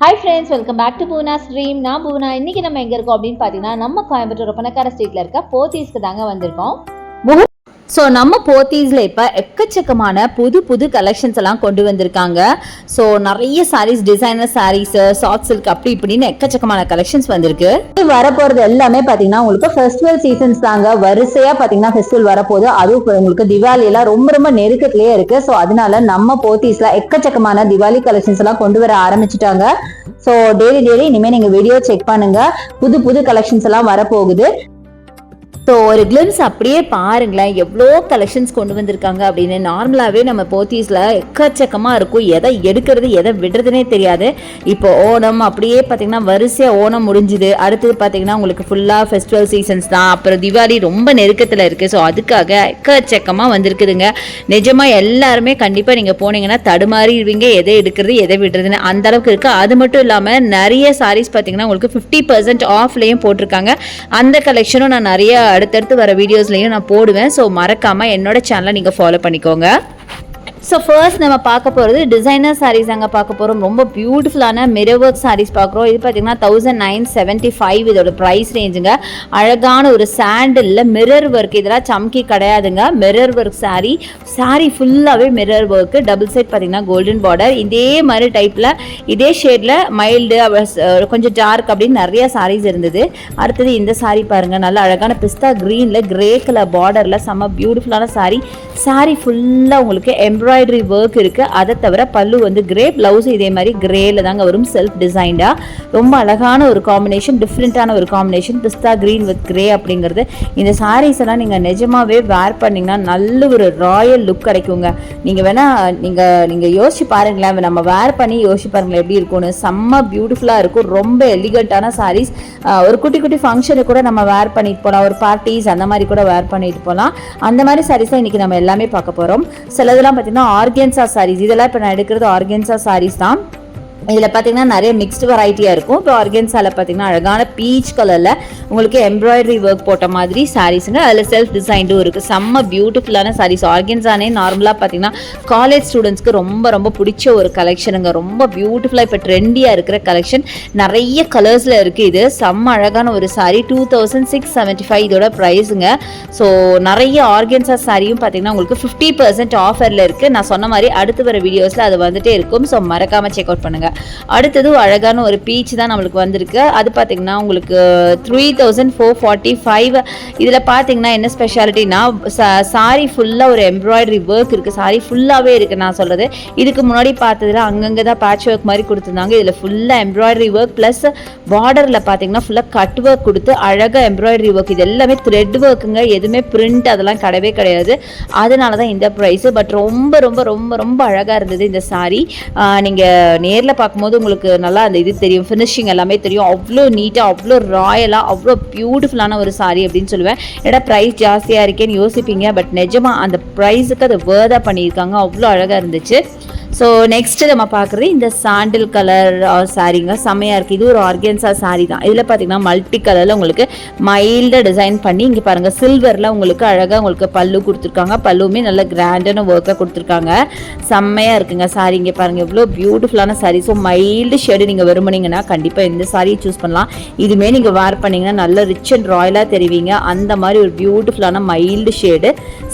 Hi friends welcome back to Poona stream நான் பூனா இன்னைக்கு நம்ம எங்க இருக்கோம் அப்படின்னு பார்த்தீங்கன்னா நம்ம கோயம்புத்தூர் ஒப்பனக்கார ஸ்ட்ரீட்ல இருக்க போத்தீஸ்க்கு தாங்க வந்திருக்கோம். ஸோ நம்ம போத்தீஸில் இப்போ எக்கச்சக்கமான புது புது கலெக்ஷன்ஸ் எல்லாம் கொண்டு வந்திருக்காங்க. ஸோ நிறைய saris designer saris soft silk அப்படி இப்படின்னு எக்கச்சக்கமான கலெக்ஷன்ஸ் வந்திருக்கு. வரப்போகிறது எல்லாமே பார்த்தீங்கன்னா உங்களுக்கு ஃபெஸ்டிவல் சீசன்ஸ் தாங்க. வரிசையா பார்த்தீங்கன்னா ஃபெஸ்டிவல் வரப்போகுது. அதுவும் உங்களுக்கு திவாலியெல்லாம் ரொம்ப ரொம்ப நெருக்கத்திலேயே இருக்கு. ஸோ அதனால நம்ம போத்தீஸ்ல எக்கச்சக்கமான திவாலி கலெக்ஷன்ஸ் எல்லாம் கொண்டு வர ஆரம்பிச்சிட்டாங்க. ஸோ டெய்லி டெய்லி இனிமேல் நீங்கள் வீடியோ செக் பண்ணுங்கள் புது புது கலெக்ஷன்ஸ் எல்லாம் வரப்போகுது. ஸோ ஒரு கிளிம்ஸ் அப்படியே பாருங்களேன் எவ்வளோ கலெக்ஷன்ஸ் கொண்டு வந்திருக்காங்க அப்படின்னு. நார்மலாகவே நம்ம போத்தீஸில் எக்கச்சக்கமாக இருக்கும். எதை எடுக்கிறது எதை விடுறதுனே தெரியாது. இப்போ ஓணம் அப்படியே பார்த்தீங்கன்னா வரிசையாக ஓணம் முடிஞ்சுது. அடுத்தது பார்த்தீங்கன்னா உங்களுக்கு ஃபுல்லாக ஃபெஸ்டிவல் சீசன்ஸ் தான். அப்புறம் திவாலி ரொம்ப நெருக்கத்தில் இருக்குது ஸோ அதுக்காக எக்கச்சக்கமாக வந்திருக்குதுங்க. நிஜமாக எல்லாருமே கண்டிப்பாக நீங்கள் போனீங்கன்னா தடுமாறிடுவீங்க. எதை எடுக்கிறது எதை விடுறதுன்னு அந்த அளவுக்கு இருக்குது அது மட்டும் இல்லாமல் நிறைய சாரீஸ் பார்த்தீங்கன்னா உங்களுக்கு ஃபிஃப்டி பர்சன்ட் ஆஃப்லேயும் போட்டிருக்காங்க. அந்த கலெக்ஷனும் நான் நிறைய அடுத்தடுத்து வர வீடியோஸ்லையும் நான் போடுவேன். ஸோ மறக்காமல் என்னோட சேனலை நீங்கள் ஃபாலோ பண்ணிக்கோங்க. ஸோ ஃபர்ஸ்ட் நம்ம பார்க்க போகிறது டிசைனர் சாரீஸ் அங்கே பார்க்க போகிறோம் ரொம்ப பியூட்டிஃபுல்லான மிரர் ஒர்க் சாரீஸ் பார்க்குறோம். இது பார்த்தீங்கன்னா தௌசண்ட் நைன் செவன்ட்டி ஃபைவ் இதோட ப்ரைஸ் ரேஞ்சுங்க அழகான ஒரு சாண்டிலில் மிரர் ஒர்க் இதெல்லாம் சம்கி கிடையாதுங்க. மிரர் ஒர்க் சாரீ சாரீ ஃபுல்லாகவே மிரர் ஒர்க்கு டபுள் சைட் பார்த்தீங்கன்னா கோல்டன் பார்டர் இதே மாதிரி டைப்பில் இதே ஷேடில் மைல்டு கொஞ்சம் டார்க் அப்படின்னு நிறைய சாரீஸ் இருந்தது. அடுத்தது இந்த சாரீ பாருங்கள் நல்ல அழகான பிஸ்தா க்ரீனில் கிரே கலர் பார்டரில் செம்ம பியூட்டிஃபுல்லான சாரீ சாரீ ஃபுல்லாக உங்களுக்கு எம்ப்ராய்டரி ஒர்க் இருக்குது அதை தவிர பல்லு வந்து கிரே ப்ளவுஸ் இதே மாதிரி கிரேல தாங்க வரும் செல்ஃப் டிசைன்டாக ரொம்ப அழகான ஒரு காம்பினேஷன் டிஃப்ரெண்ட்டான ஒரு combination pista green with gray அப்படிங்கிறது. இந்த சாரீஸ் எல்லாம் நீங்கள் நிஜமாவே வேர் பண்ணிங்கன்னா நல்ல ஒரு ராயல் லுக் கிடைக்குங்க. நீங்கள் வேணால் நீங்கள் நீங்கள் யோசிச்சு பாருங்களேன். நம்ம வேர் பண்ணி யோசிச்சு பாருங்களேன் எப்படி இருக்கும்னு. செம்ம பியூட்டிஃபுல்லாக இருக்கும். ரொம்ப எலிகண்டான சாரீஸ் ஒரு குட்டி குட்டி ஃபங்க்ஷனுக்கு கூட நம்ம வேர் பண்ணிட்டு போகலாம் ஒரு பார்ட்டிஸ் அந்த மாதிரி கூட வேர் பண்ணிட்டு போகலாம் அந்த மாதிரி சாரீஸ் தான் இன்றைக்கி நம்ம எல்லாமே பார்க்க போகிறோம் சிலதெல்லாம் பார்த்தீங்கன்னா ஆர்கென்சா சாரீஸ் இதெல்லாம் இப்போ நான் எடுக்கிறது ஆர்கென்சா சாரீஸ் தான். இதில் பார்த்தீங்கன்னா நிறைய மிக்ஸ்டு வெரைட்டியாக இருக்கும். இப்போ ஆர்கென்ஸாவில் பார்த்தீங்கன்னா அழகான பீச் கலரில் உங்களுக்கு எம்ப்ராய்டரி ஒர்க் போட்ட மாதிரி சாரீஸுங்க அதில் செல்ஃப் டிசைன்டும் இருக்குது செம்ம பியூட்டிஃபுல்லான சாரீஸ் ஆர்கென்ஸானே நார்மலாக பார்த்தீங்கன்னா காலேஜ் ஸ்டூடெண்ட்ஸ்க்கு ரொம்ப ரொம்ப பிடிச்ச ஒரு கலெக்ஷனுங்க ரொம்ப பியூட்டிஃபுல்லாக இப்போ ட்ரெண்டியாக இருக்கிற கலெக்ஷன் நிறைய கலர்ஸில் இருக்குது இது. செம்ம அழகான ஒரு sari two thousand six seventy five இதோட ப்ரைஸுங்க ஸோ நிறைய ஆர்கன்ஸா சாரியும் பார்த்தீங்கன்னா உங்களுக்கு ஃபிஃப்டி பர்சன்ட் ஆஃபரில் இருக்குது நான் சொன்ன மாதிரி அடுத்து வர வீடியோஸில் அது வந்துட்டே இருக்கும். ஸோ மறக்காமல் செக் அவுட் பண்ணுங்கள் அடுத்தது அழகான ஒரு பீச் தான் நம்மளுக்கு வந்திருக்கு. அது பார்த்தீங்கன்னா உங்களுக்கு three thousand four forty five இதில் பார்த்தீங்கன்னா என்ன ஸ்பெஷாலிட்டினா சாரி ஃபுல்லாக ஒரு எம்ப்ராய்டரி ஒர்க் இருக்குது சாரி ஃபுல்லாகவே இருக்குது நான் சொல்கிறது இதுக்கு முன்னாடி பார்த்ததுல அங்கங்கே தான் பேட்ச் ஒர்க் மாதிரி கொடுத்துருந்தாங்க. இதில் ஃபுல்லாக எம்ப்ராய்டரி ஒர்க் ப்ளஸ் பார்டரில் பார்த்தீங்கன்னா ஃபுல்லாக கட் ஒர்க் கொடுத்து அழகாக எம்ப்ராய்டரி ஒர்க் இது எல்லாமே த்ரெட் ஒர்க்குங்க எதுவுமே பிரிண்ட் அதெல்லாம் கிடையவே கிடையாது. அதனால தான் இந்த ப்ரைஸு பட் ரொம்ப ரொம்ப ரொம்ப ரொம்ப அழகாக இருந்தது இந்த சாரி நீங்கள் நேரில் பார்க்கும்போது உங்களுக்கு நல்லா அந்த இது தெரியும். ஃபினிஷிங் எல்லாமே தெரியும். அவ்வளோ நீட்டாக அவ்வளோ ராயலாக அவ்வளோ பியூட்டிஃபுல்லான ஒரு சாரி அப்படின்னு சொல்லுவேன். ஏன்னா ப்ரைஸ் ஜாஸ்தியாக இருக்கேன்னு யோசிப்பீங்க பட் நிஜமாக அந்த ப்ரைஸுக்கு அதை வேர்தாக பண்ணியிருக்காங்க. அவ்வளோ அழகாக இருந்துச்சு. ஸோ நெக்ஸ்ட்டு நம்ம பார்க்குறது இந்த சாண்டில் கலர் சாரீங்க uh, செம்மையாக இருக்குது இது ஒரு ஆர்கன்ஸா சாரீ தான். இதில் பார்த்தீங்கன்னா மல்டி கலரில் உங்களுக்கு மைல்டாக டிசைன் பண்ணி இங்கே பாருங்கள் சில்வரில் உங்களுக்கு அழகாக உங்களுக்கு பல்லு கொடுத்துருக்காங்க. பல்லுமே நல்ல கிராண்டான ஒர்க்காக கொடுத்துருக்காங்க. செம்மையாக இருக்குங்க சாரி இங்கே பாருங்கள் எவ்வளோ பியூட்டிஃபுல்லான சாரீ ஸோ மைல்டு ஷேடு நீங்கள் விரும்புனீங்கன்னா கண்டிப்பாக இந்த சாரியை சூஸ் பண்ணலாம். இதுமே நீங்கள் வேர் பண்ணிங்கன்னா நல்ல ரிச் அண்ட் ராயலாக தெரிவிங்க. அந்த மாதிரி ஒரு பியூட்டிஃபுல்லான மைல்டு ஷேடு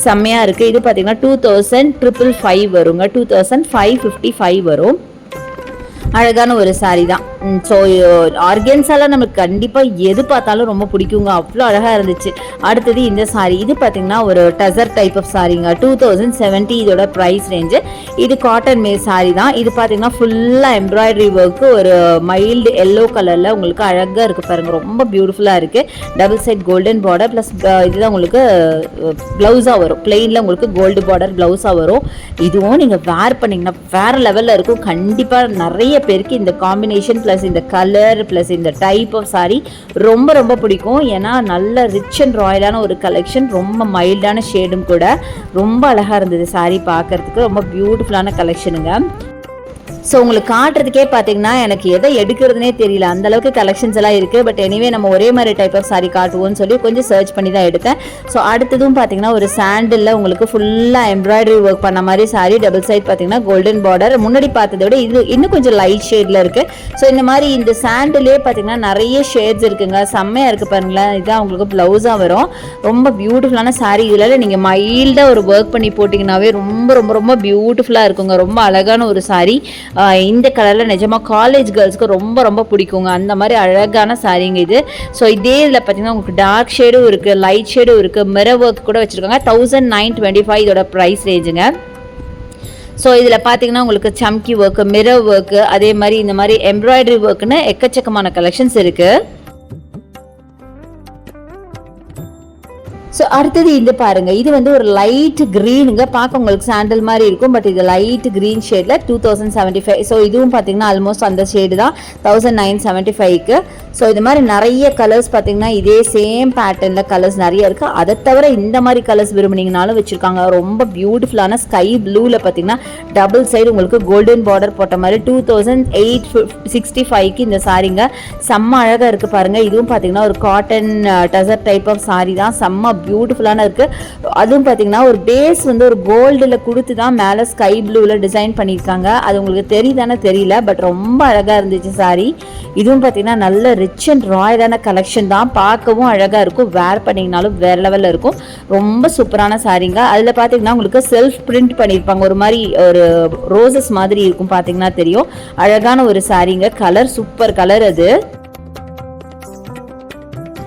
செம்மையாக இருக்குது இது பார்த்தீங்கன்னா டூ தௌசண்ட் ட்ரிபிள் ஃபைவ் வருங்க. Two thousand five fifty five வரும். அழகான ஒரு சாரீ தான். ஸோ ஆர்கென்ஸால நமக்கு கண்டிப்பாக எது பார்த்தாலும் ரொம்ப பிடிக்குங்க. அவ்வளோ அழகாக இருந்துச்சு. அடுத்தது இந்த சாரீ இது பார்த்தீங்கன்னா ஒரு டசர் டைப் ஆஃப் சாரீங்க டூ தௌசண்ட் செவன்ட்டி இதோட ப்ரைஸ் ரேஞ்சு இது காட்டன் மே சாரீ தான். இது பார்த்தீங்கன்னா ஃபுல்லாக எம்ப்ராய்டரி ஒர்க்கு ஒரு மைல்டு எல்லோ கலரில் உங்களுக்கு அழகாக இருக்குது பாருங்கள் ரொம்ப பியூட்டிஃபுல்லாக இருக்குது double side golden border plus இதுதான் உங்களுக்கு ப்ளவுஸாக வரும். பிளெயினில் உங்களுக்கு கோல்டு பார்டர் ப்ளவுஸாக வரும். இதுவும் நீங்கள் வேர் பண்ணிங்கன்னா வேறு லெவலில் இருக்கும். கண்டிப்பாக நிறைய பேருக்கு இந்த காம்பினேஷன் ப்ளஸ் இந்த கலர் ப்ளஸ் இந்த டைப் ஆஃப் சாரீ ரொம்ப ரொம்ப பிடிக்கும். ஏன்னா நல்ல ரிச் அண்ட் ராயலான ஒரு கலெக்ஷன் ரொம்ப மைல்டான ஷேடும் கூட. ரொம்ப அழகாக இருந்தது சாரீ பார்க்கறதுக்கு. ரொம்ப பியூட்டிஃபுல்லான கலெக்ஷனுங்க ஸோ உங்களுக்கு காட்டுறதுக்கே பார்த்தீங்கன்னா எனக்கு எதை எடுக்கிறதுனே தெரியல. அந்த அளவுக்கு கலெக்ஷன்ஸ் எல்லாம் இருக்குது பட் எனிவே நம்ம ஒரே மாதிரி டைப் ஆஃப் சாரி காட்டுவோம்னு சொல்லி கொஞ்சம் சர்ச் பண்ணி தான் எடுத்தேன். ஸோ அடுத்ததும் பார்த்தீங்கன்னா ஒரு சாண்டிலில் உங்களுக்கு ஃபுல்லாக எம்ப்ராய்டரி ஒர்க் பண்ண மாதிரி சாரி டபுள் சைட் பார்த்தீங்கன்னா கோல்டன் பார்டர் முன்னாடி பார்த்ததை விட இது இன்னும் கொஞ்சம் லைட் ஷேடில் இருக்குது ஸோ இந்த மாதிரி இந்த சாண்டிலே பார்த்தீங்கன்னா நிறைய ஷேட்ஸ் இருக்குங்க. செம்மையாக இருக்குது பாருங்களேன். இதுதான் உங்களுக்கு ப்ளவுஸாக வரும். ரொம்ப பியூட்டிஃபுல்லான சாரி இதில் நீங்கள் மைல்டாக ஒரு ஒர்க் பண்ணி போட்டிங்கன்னாவே ரொம்ப ரொம்ப ரொம்ப பியூட்டிஃபுல்லாக இருக்குங்க. ரொம்ப அழகான ஒரு சாரி இந்த கலரில் நிஜமாக காலேஜ் கேர்ள்ஸ்க்கு ரொம்ப ரொம்ப பிடிக்குங்க. அந்த மாதிரி அழகான சாரீங்க இது. ஸோ இதே இதில் பார்த்தீங்கன்னா உங்களுக்கு டார்க் ஷேடும் இருக்குது லைட் ஷேடும் இருக்குது மிர ஒர்க் கூட வச்சுருக்காங்க. தௌசண்ட் நைன் டுவெண்ட்டி ஃபைவ் இதோட ப்ரைஸ் ரேஞ்சுங்க ஸோ இதில் பார்த்தீங்கன்னா உங்களுக்கு சம்கி ஒர்க்கு மிரர் ஒர்க்கு அதே மாதிரி இந்த மாதிரி எம்ப்ராய்டரி ஒர்க்குன்னு எக்கச்சக்கமான கலெக்ஷன்ஸ் இருக்குது ஸோ அடுத்தது இது பாருங்க. இது வந்து ஒரு லைட் க்ரீனுங்க பார்க்க உங்களுக்கு சாண்டல் மாதிரி இருக்கும். பட் இது லைட் க்ரீன் ஷேடில் two thousand seventy five so இதுவும் பார்த்தீங்கன்னா ஆல்மோஸ்ட் அந்த ஷேடு தான். தௌசண்ட் நைன் செவன்ட்டி ஃபைவ்க்கு ஸோ இது மாதிரி நிறைய கலர்ஸ் பார்த்தீங்கன்னா இதே சேம் பேட்டர்னில் கலர்ஸ் நிறைய இருக்குது அதை தவிர இந்த மாதிரி கலர்ஸ் விரும்புனீங்கனாலும் வச்சுருக்காங்க. ரொம்ப பியூட்டிஃபுல்லான ஸ்கை ப்ளூவில் பார்த்தீங்கன்னா டபுள் சைடு உங்களுக்கு கோல்டன் பார்டர் போட்ட மாதிரி டூ தௌசண்ட் எயிட் சிக்ஸ்டி ஃபைவ்க்கு இந்த சாரீங்க செம்ம அழகாக இருக்குது பாருங்கள் இதுவும் பார்த்தீங்கன்னா ஒரு cotton tussar type of sari தான். செம்ம பியூட்டிஃபுல்லான இருக்குது அதுவும் பார்த்தீங்கன்னா ஒரு பேஸ் வந்து ஒரு கோல்டில் கொடுத்து தான் மேலே ஸ்கை ப்ளூவில் டிசைன் பண்ணியிருக்காங்க. அது உங்களுக்கு தெரியுதானே தெரியல பட் ரொம்ப அழகாக இருந்துச்சு சாரி இதுவும் பார்த்தீங்கன்னா நல்ல ரிச் அண்ட் ராயலான கலெக்ஷன் தான். பார்க்கவும் அழகாக இருக்கும். வேர் பண்ணிங்கனாலும் வேறு லெவலில் இருக்கும். ரொம்ப சூப்பரான சாரீங்க அதில் பார்த்தீங்கன்னா உங்களுக்கு செல்ஃப் பிரிண்ட் பண்ணியிருப்பாங்க. ஒரு மாதிரி ஒரு ரோசஸ் மாதிரி இருக்கும் பார்த்தீங்கன்னா தெரியும். அழகான ஒரு சாரீங்க கலர் சூப்பர் கலர் அது.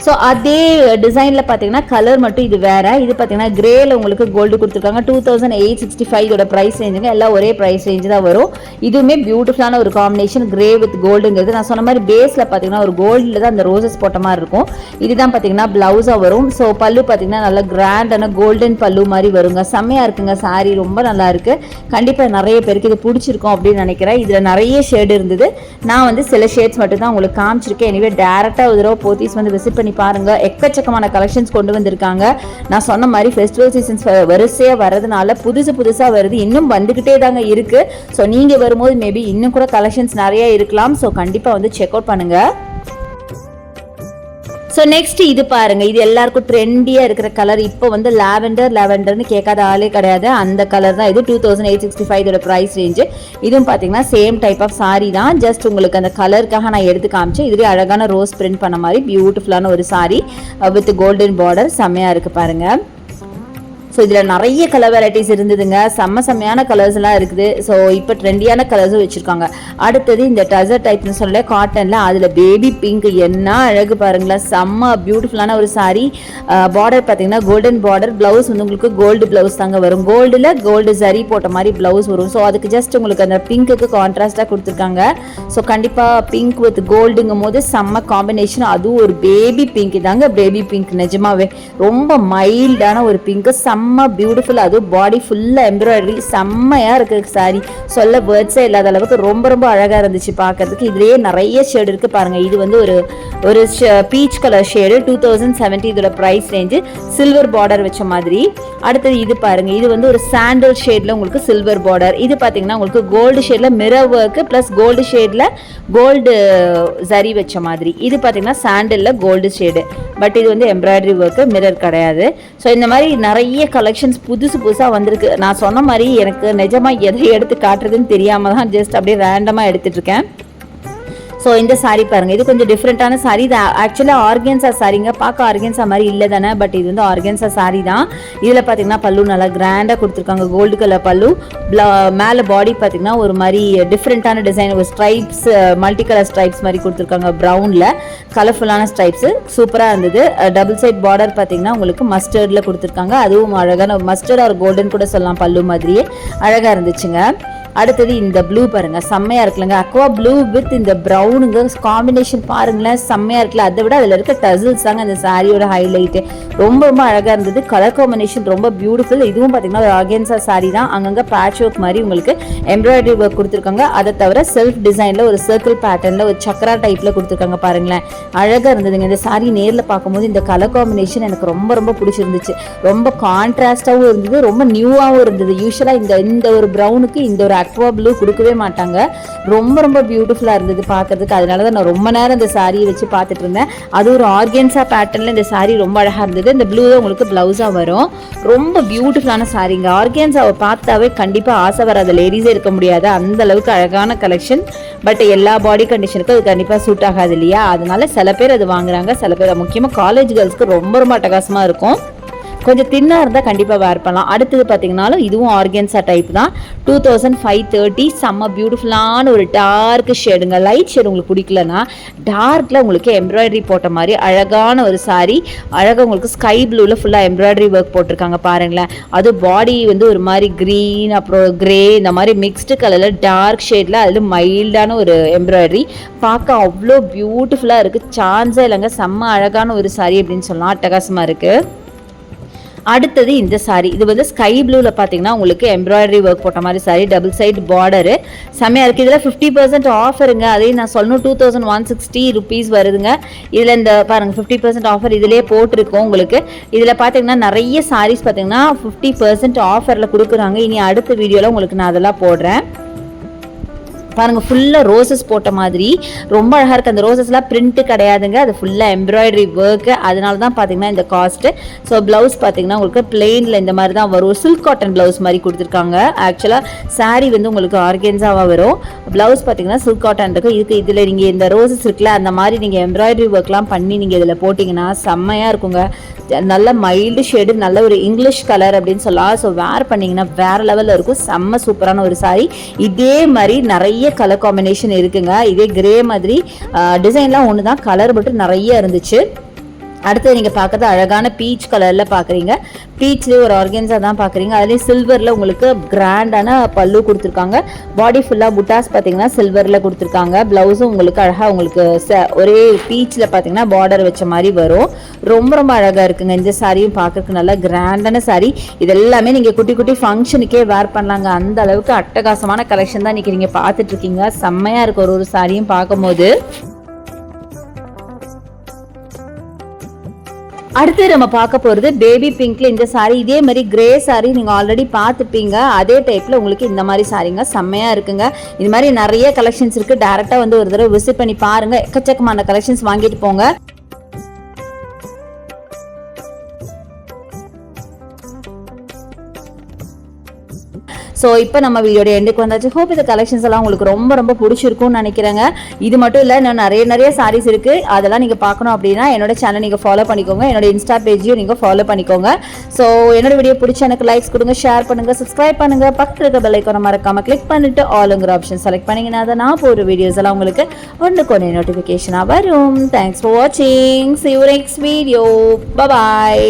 ஸோ அதே டிசைனில் பார்த்தீங்கன்னா கலர் மட்டும் இது வேறு. இது பார்த்தீங்கன்னா கிரேல உங்களுக்கு கோல்டு கொடுத்துருக்காங்க. Two thousand eight sixty five இதோட ப்ரைஸ் ரேஞ்சுங்க எல்லாம் ஒரே ப்ரைஸ் ரேஞ்சு தான் வரும். இதுவுமே பியூட்டிஃபுல்லான ஒரு காம்பினேஷன் கிரே வித் கோல்டுங்கிறது நான் சொன்ன மாதிரி பேஸில் பார்த்தீங்கன்னா ஒரு கோல்டில் தான் அந்த ரோசஸ் போட்ட மாதிரி இருக்கும். இதுதான் பார்த்தீங்கன்னா ப்ளவுஸாக வரும். ஸோ பல்லு பார்த்தீங்கன்னா நல்லா கிராண்டான கோல்டன் பல்லு மாதிரி வருங்க. செம்மையாக இருக்குங்க சாரீ ரொம்ப நல்லா இருக்குது கண்டிப்பாக நிறைய பேருக்கு இது பிடிச்சிருக்கும் அப்படின்னு நினைக்கிறேன். இதில் நிறைய ஷேடு இருந்தது. நான் வந்து சில ஷேட்ஸ் மட்டும் தான் உங்களுக்கு காமிச்சிருக்கேன். எனவே டேரெக்டாக ஒரு தடவை போத்தீஸ் வந்து விசிட் பண்ணி பாருங்க. எக்கச்சக்கமான கலெக்ஷன்ஸ் கொண்டு வந்திருக்காங்க. நான் சொன்ன மாதிரி ஃபெஸ்டிவல் சீசன்ஸ் வரிசையாக வர்றதுனால புதுசு புதுசாக வருது. இன்னும் வந்துக்கிட்டே தாங்க இருக்கு. ஸோ நீங்கள் வரும்போது மேபி இன்னும் கூட கலெக்ஷன்ஸ் நிறைய இருக்கலாம். ஸோ கண்டிப்பாக வந்து செக் அவுட் பண்ணுங்கள் ஸோ நெக்ஸ்ட் இது பாருங்க. இது எல்லாருக்கும் ட்ரெண்டியாக இருக்கிற கலர் இப்போ வந்து லாவெண்டர் லாவெண்டர்னு கேட்காத ஆளே கிடையாது. அந்த கலர் தான் இது. Two thousand eight sixty five இதோட ப்ரைஸ் ரேஞ்சு இதுவும் பார்த்தீங்கன்னா சேம் டைப் ஆஃப் சாரி தான். ஜஸ்ட் உங்களுக்கு அந்த கலருக்காக நான் எடுத்து காமிச்சேன். இதுவே அழகான ரோஸ் பிரிண்ட் பண்ண மாதிரி பியூட்டிஃபுல்லான ஒரு sari with uh, golden border செம்மையாக இருக்குது பாருங்கள் ஸோ இதில் நிறைய கலர் வெரைட்டிஸ் இருந்ததுங்க. செம்ம செம்மையான கலர்ஸ்லாம் இருக்குது. ஸோ இப்போ ட்ரெண்டியான கலர்ஸும் வச்சுருக்காங்க. அடுத்தது இந்த டசர் டைப்னு சொல்ல காட்டனில் அதில் பேபி பிங்க் என்ன அழகு பாருங்களேன். செம்ம பியூட்டிஃபுல்லான ஒரு சாரீ பார்டர் பார்த்தீங்கன்னா கோல்டன் பார்டர் ப்ளவுஸ் வந்து உங்களுக்கு கோல்டு ப்ளவுஸ் தாங்க வரும். கோல்டில் கோல்டு சரி போட்ட மாதிரி ப்ளவுஸ் வரும். ஸோ அதுக்கு ஜஸ்ட் உங்களுக்கு அந்த பிங்க்குக்கு கான்ட்ராஸ்டாக கொடுத்துருக்காங்க. ஸோ கண்டிப்பாக பிங்க் வித் கோல்டுங்கும் போது செம்ம காம்பினேஷன் அதுவும் ஒரு பேபி பிங்க் தாங்க. பேபி பிங்க் நிஜமாவே ரொம்ப மைல்டான ஒரு பிங்க் செம்ம பியூட்டிஃபுல் அதுவும் பாடி ஃபுல்லாக எம்ப்ராய்டரி செம்மையாக இருக்குது சாரி சொல்ல வேர்ட்ஸே இல்லாத அளவுக்கு ரொம்ப ரொம்ப அழகாக இருந்துச்சு பார்க்கறதுக்கு. இதுலேயே நிறைய ஷேடு இருக்குது பாருங்கள் இது வந்து ஒரு ஒரு peach colour shade two thousand seventy இதோட ப்ரைஸ் ரேஞ்சு சில்வர் பார்டர் வச்ச மாதிரி. அடுத்தது இது பாருங்க. இது வந்து ஒரு சாண்டல் ஷேடில் உங்களுக்கு சில்வர் பார்டர் இது பார்த்தீங்கன்னா உங்களுக்கு கோல்டு ஷேடில் மிரர் ஒர்க்கு ப்ளஸ் கோல்டு ஷேடில் கோல்டு சரி வச்ச மாதிரி. இது பார்த்தீங்கன்னா சாண்டலில் கோல்டு ஷேடு பட் இது வந்து எம்ப்ராய்டரி ஒர்க்கு மிரர் கிடையாது. ஸோ இந்த மாதிரி நிறைய கலெக்ஷன்ஸ் புதுசு புதுசாக வந்திருக்கு. நான் சொன்ன மாதிரி எனக்கு நிஜமாக எதை எடுத்து காட்டுறதுன்னு தெரியாமல் தான் ஜஸ்ட் அப்படியே ரேண்டமாக எடுத்துட்டு இருக்கேன். ஸோ இந்த சாரீ பாருங்க. இது கொஞ்சம் டிஃப்ரெண்ட்டான saree. இது ஆக்சுவலாக ஆர்கன்ஸா சாரீங்க பார்க்க ஆர்கன்ஸா மாதிரி இல்லை தானே பட் இது வந்து ஆர்கன்ஸா saree தான். இதில் பார்த்தீங்கன்னா பல்லு நல்லா கிராண்டாக கொடுத்துருக்காங்க. கோல்டு கலர் பல்லு. மேலே பாடி பார்த்தீங்கன்னா ஒரு மாதிரி டிஃப்ரெண்ட்டான டிசைன் ஒரு ஸ்ட்ரைப்ஸ் மல்டி கலர் ஸ்ட்ரைப்ஸ் மாதிரி கொடுத்துருக்காங்க ப்ரௌனில் கலர்ஃபுல்லான ஸ்ட்ரைப்ஸ் சூப்பராக இருந்தது. டபுள் சைட் பார்டர் பார்த்தீங்கன்னா உங்களுக்கு மஸ்டர்டில் கொடுத்துருக்காங்க. அதுவும் அழகான மஸ்டர்ட் ஆர் கோல்டன் கூட சொல்லலாம் பல்லு மாதிரியே. அழகாக இருந்துச்சுங்க. அடுத்தது இந்த ப்ளூ பாருங்க செம்மையா இருக்குல்லங்க. அக்வா ப்ளூ வித் இந்த ப்ரௌனுங்க காம்பினேஷன் பாருங்களேன் செம்மையா இருக்குல்ல. அதை விட அதில் இருக்க டசில்ஸ் தாங்க அந்த சாரியோட ஹைலைட்டு ரொம்ப ரொம்ப அழகா இருந்தது. கலர் காம்பினேஷன் ரொம்ப பியூட்டிஃபுல் இதுவும் பார்த்தீங்கன்னா ஒரு அகேன்சா சாரி தான். அங்கங்க பேட்ச் ஒர்க் மாதிரி உங்களுக்கு எம்ப்ராய்டரி ஒர்க் கொடுத்துருக்காங்க. அதை தவிர செல்ஃப் டிசைனில் ஒரு சர்க்கிள் பேட்டர்னில் ஒரு சக்கரா டைப்பில் கொடுத்துருக்காங்க பாருங்களேன். அழகாக இருந்ததுங்க. இந்த சாரி நேரில் பார்க்கும்போது இந்த கலர் காம்பினேஷன் எனக்கு ரொம்ப ரொம்ப பிடிச்சிருந்துச்சு. ரொம்ப கான்ட்ராஸ்டாகவும் இருந்தது. ரொம்ப நியூவாகவும் இருந்தது. யூஸ்வலாக இந்த இந்த ஒரு ப்ரௌனுக்கு இந்த ஒரு அக்வா ப்ளூ கொடுக்கவே மாட்டாங்க. ரொம்ப ரொம்ப பியூட்டிஃபுல்லாக இருந்தது பார்க்கறதுக்கு. அதனால தான் நான் ரொம்ப நேரம் இந்த சாரியை வச்சு பார்த்துட்டு இருந்தேன். அது ஒரு ஆர்கன்ஸா பேட்டர்னில் இந்த சாரீ ரொம்ப அழகாக இருந்தது. இந்த ப்ளூ தான் உங்களுக்கு ப்ளவுஸாக வரும். ரொம்ப பியூட்டிஃபுல்லான சாரீங்க ஆர்கேன்ஸாவை பார்த்தாவே கண்டிப்பாக ஆசை வராத லேடிஸே இருக்க முடியாது. அந்த அளவுக்கு அழகான கலெக்ஷன் பட் எல்லா பாடி கண்டிஷனுக்கும் அது கண்டிப்பாக சூட் ஆகாது இல்லையா? அதனால சில பேர் அது வாங்குறாங்க. சில பேர் முக்கியமாக காலேஜ் கேர்ள்ஸ்க்கு ரொம்ப ரொம்ப அட்டகாசமாக இருக்கும். கொஞ்சம் தின்னாக இருந்தால் கண்டிப்பாக வேர் பண்ணலாம். அடுத்தது பார்த்தீங்கனாலும் இதுவும் ஆர்கன்ஸா டைப் தான். டூ தௌசண்ட் ஃபைவ் தேர்ட்டி செம்ம பியூட்டிஃபுல்லான ஒரு டார்க் ஷேடுங்க லைட் ஷேடு உங்களுக்கு பிடிக்கலனா டார்க்கில் உங்களுக்கு எம்ப்ராய்டரி போட்ட மாதிரி அழகான ஒரு saree அழகாக உங்களுக்கு ஸ்கை ப்ளூவில் ஃபுல்லாக எம்ப்ராய்டரி ஒர்க் போட்டிருக்காங்க பாருங்களேன். அது பாடி வந்து ஒரு மாதிரி க்ரீன் அப்புறம் க்ரே இந்த மாதிரி மிக்ஸ்டு கலரில் டார்க் ஷேடில் அதில் மைல்டான ஒரு எம்ப்ராய்டரி பார்க்க அவ்வளோ பியூட்டிஃபுல்லாக இருக்குது சான்ஸே இல்லைங்க. செம்ம அழகான ஒரு saree அப்படின்னு சொல்லலாம். அட்டகாசமாக இருக்குது அடுத்தது இந்த saree. இது வந்து ஸ்கை ப்ளூவில் பார்த்தீங்கன்னா உங்களுக்கு எம்ப்ராய்டரி ஒர்க் போட்ட மாதிரி சாரீ டபுள் சைடு பார்டரு செம்மையாக இருக்குது இதில் ஃபிஃப்டி பர்சன்ட் ஆஃபருங்க அதையும் நான் சொல்லணும். Two thousand one sixty rupees வருதுங்க. இதில் இந்த பாருங்க ஃபிஃப்டி பர்சன்ட் ஆஃபர் இதிலே போட்டிருக்கோம் உங்களுக்கு. இதில் பார்த்தீங்கன்னா நிறைய சாரீஸ் பார்த்தீங்கன்னா ஃபிஃப்டி பர்சன்ட் ஆஃபரில் கொடுக்குறாங்க. இனி அடுத்த வீடியோவில் உங்களுக்கு நான் அதெல்லாம் போடுறேன். பாருங்கள் ஃபுல்லாக ரோசஸ் போட்ட மாதிரி. ரொம்ப அழகாக இருக்குது அந்த ரோசஸ்லாம் பிரிண்ட்டு கிடையாதுங்க. அது ஃபுல்லாக எம்ப்ராய்டரி ஒர்க்கு அதனால தான் பார்த்தீங்கன்னா இந்த காஸ்ட்டு ஸோ ப்ளவுஸ் பார்த்தீங்கன்னா உங்களுக்கு பிளெயினில் இந்த மாதிரி தான் வரும். சில்க் காட்டன் ப்ளவுஸ் மாதிரி கொடுத்துருக்காங்க. ஆக்சுவலாக சாரீ வந்து உங்களுக்கு ஆர்கென்ஸாவாக வரும். ப்ளவுஸ் பார்த்தீங்கன்னா சில்க் காட்டன் இருக்கும் இதுக்கு இதில் நீங்கள் இந்த ரோசஸ் இருக்குல்ல அந்த மாதிரி நீங்கள் எம்ப்ராய்டரி ஒர்க்லாம் பண்ணி நீங்கள் இதில் போட்டிங்கன்னா செம்மையாக இருக்குங்க. நல்ல மைல்டு ஷேடு நல்ல ஒரு இங்கிலீஷ் கலர் அப்படின்னு சொல்லலாம். ஸோ வேர் பண்ணிங்கன்னா வேறு லெவலில் இருக்கும். செம்ம சூப்பரான ஒரு சாரீ இதே மாதிரி நிறைய கலர் காம்பினேஷன் இருக்குங்க. இதே கிரே மாதிரி டிசைன்லாம் ஒன்று தான் கலர் மட்டும் நிறைய இருந்துச்சு. அடுத்து நீங்கள் பார்க்குறது அழகான பீச் கலரில் பார்க்குறீங்க பீச்லேயே ஒரு ஆர்கன்ஸாக தான் பார்க்குறீங்க அதுலேயும் சில்வரில் உங்களுக்கு கிராண்டான பல்லு கொடுத்துருக்காங்க. பாடி ஃபுல்லாக புட்டாஸ் பார்த்தீங்கன்னா சில்வரில் கொடுத்துருக்காங்க. ப்ளவுஸும் உங்களுக்கு அழகாக உங்களுக்கு ச- ஒரே பீச்சில் பார்த்தீங்கன்னா பார்டர் வச்ச மாதிரி வரும். ரொம்ப ரொம்ப அழகாக இருக்குங்க. இந்த சாரியும் பார்க்கறதுக்கு நல்லா கிராண்டான சாரி இதெல்லாமே நீங்கள் குட்டி குட்டி ஃபங்க்ஷனுக்கே வேர் பண்ணலாங்க. அந்த அளவுக்கு அட்டகாசமான கலெக்ஷன் தான் இன்றைக்கி நீங்கள் பார்த்துட்ருக்கீங்க செம்மையாக இருக்கு. ஒரு ஒரு சாரியும் பார்க்கும்போது அடுத்து நம்ம பார்க்க போகிறது பேபி பிங்க்ல இந்த சாரீ இதே மாதிரி கிரே சாரீ நீங்கள் ஆல்ரெடி பார்த்துப்பீங்க. அதே டைப்பில் உங்களுக்கு இந்த மாதிரி சாரீங்க செம்மையாக இருக்குங்க. இது மாதிரி நிறைய கலெக்ஷன்ஸ் இருக்குது டேரெக்டாக வந்து ஒரு தடவை விசிட் பண்ணி பாருங்கள் எக்கச்சக்கமான கலெக்ஷன்ஸ் வாங்கிட்டு போங்க. ஸோ இப்போ நம்ம வீடியோட எண்டுக்கு வந்தாச்சு. ஹோப் இந்த கலெக்ஷன்ஸ் எல்லாம் உங்களுக்கு ரொம்ப ரொம்ப பிடிச்சிருக்கும்னு நினைக்கிறேங்க. இது மட்டும் இல்லை இன்னும் நிறைய நிறைய சாரீஸ் இருக்குது அதெல்லாம் நீங்கள் பார்க்கணும் அப்படின்னா என்னோட சேனல் நீங்கள் ஃபாலோ பண்ணிக்கோங்க. என்னோட இன்ஸ்டா பேஜையும் நீங்கள் ஃபாலோ பண்ணிக்கோங்க. ஸோ என்னோட வீடியோ பிடிச்ச எனக்கு லைக்ஸ் கொடுங்க ஷேர் பண்ணுங்க சப்ஸ்கிரைப் பண்ணுங்க. பக்கத்தில் இருக்க பெல் மறக்காமல் மறக்காம கிளிக் பண்ணிட்டு ஆளுங்கிற ஆப்ஷன் செலக்ட் பண்ணீங்கன்னா தான் நான் போகிற வீடியோஸ் எல்லாம் உங்களுக்கு ஒன்றுக்கு ஒன்று நோட்டிஃபிகேஷனாக வரும். தேங்க்ஸ் ஃபார் வாட்சிங் see you next video bye bye